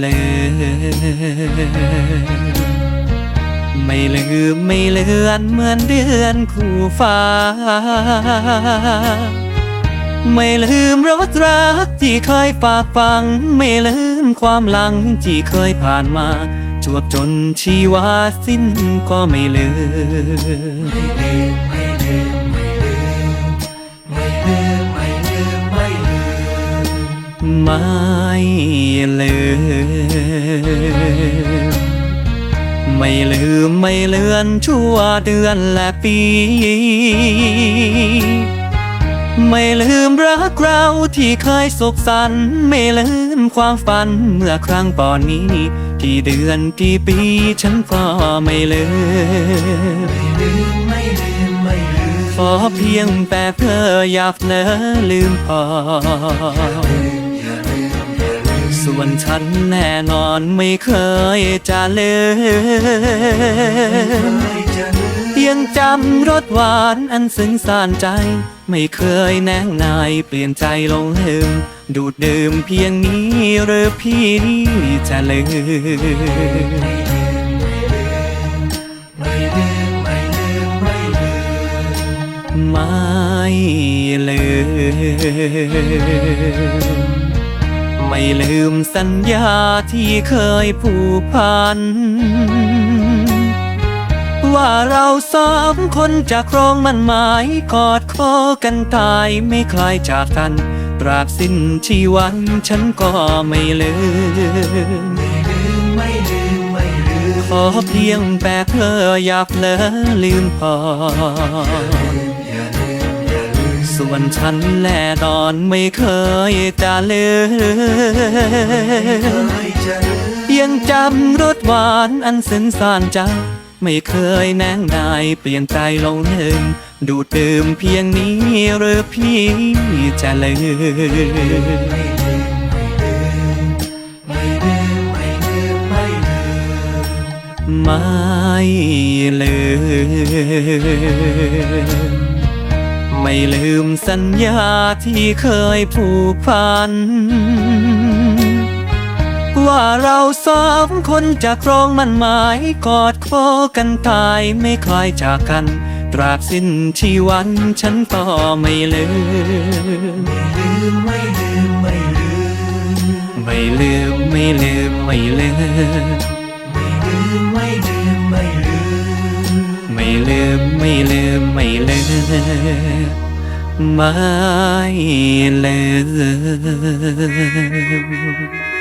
เลย ไม่ลืมไม่เลือนเหมือนเดือนคู่ฟ้า ไม่ลืมรสรักที่เคยฝากฟัง ไม่ลืมความหลังที่เคยผ่านมาจวบจนชีวาสิ้นก็ไม่ลืมไม่ลืมไม่ลืมไม่ลืมไม่ลืมไม่ลืมไม่ลืม ไม่ลืม ไม่ลืมไม่เลือนชั่วเดือนและปี ไม่ลืมรักเราที่เคยสุขสันต์ไม่ลืมความฝันเมื่อครั้งก่อนนี้ ที่เดือนที่ปีฉันก็ไม่ลืมไม่ลืมไม่ลืมไม่ลืมขอเพียงแต่เธออยากเนอลืมพอ ส่วนฉันแน่นอนไม่เคยจะลืมยังจำรสหวานอันซึ้งสานใจ ไม่เคยแนงนายเปลี่ยนใจลงลืม ดูดดื่มเพียงนี้หรือพี่จะลืมไม่ลืม ไม่ลืมสัญญาที่เคยผูกพัน ว่าเราสองคนจะครองมันหมายกอดคอกันตายไม่คลายจากกันตราบสิ้นชีวันฉันก็ไม่ลืมไม่ลืมไม่ลืมไม่ลืมขอเพียงแต่เธออย่ากเลอลืมพอ ส่วนฉันแน่นอนไม่เคยจะลืมไม่จะลืมยังจำรสหวานอันซึ้งสานใจไม่เคยแนงนายเปลี่ยนใจลงลืมดูดดื่มเพียงนี้หรือพี่จะลืมไม่ลืม ไม่ลืมสัญญาที่เคยผูกพัน ว่าเราสองคนจะครองมันหมายกอดคอกันตายไม่คลายจากกัน ตราบสิ้นชีวันฉันก็ไม่ลืม ไม่ลืมไม่ลืมไม่ลืม ไม่ลืมไม่ลืมไม่ลืม ไม่ลืมไม่ลืมไม่ลืม ไม่ลืมไม่ลืม ไม่ลืม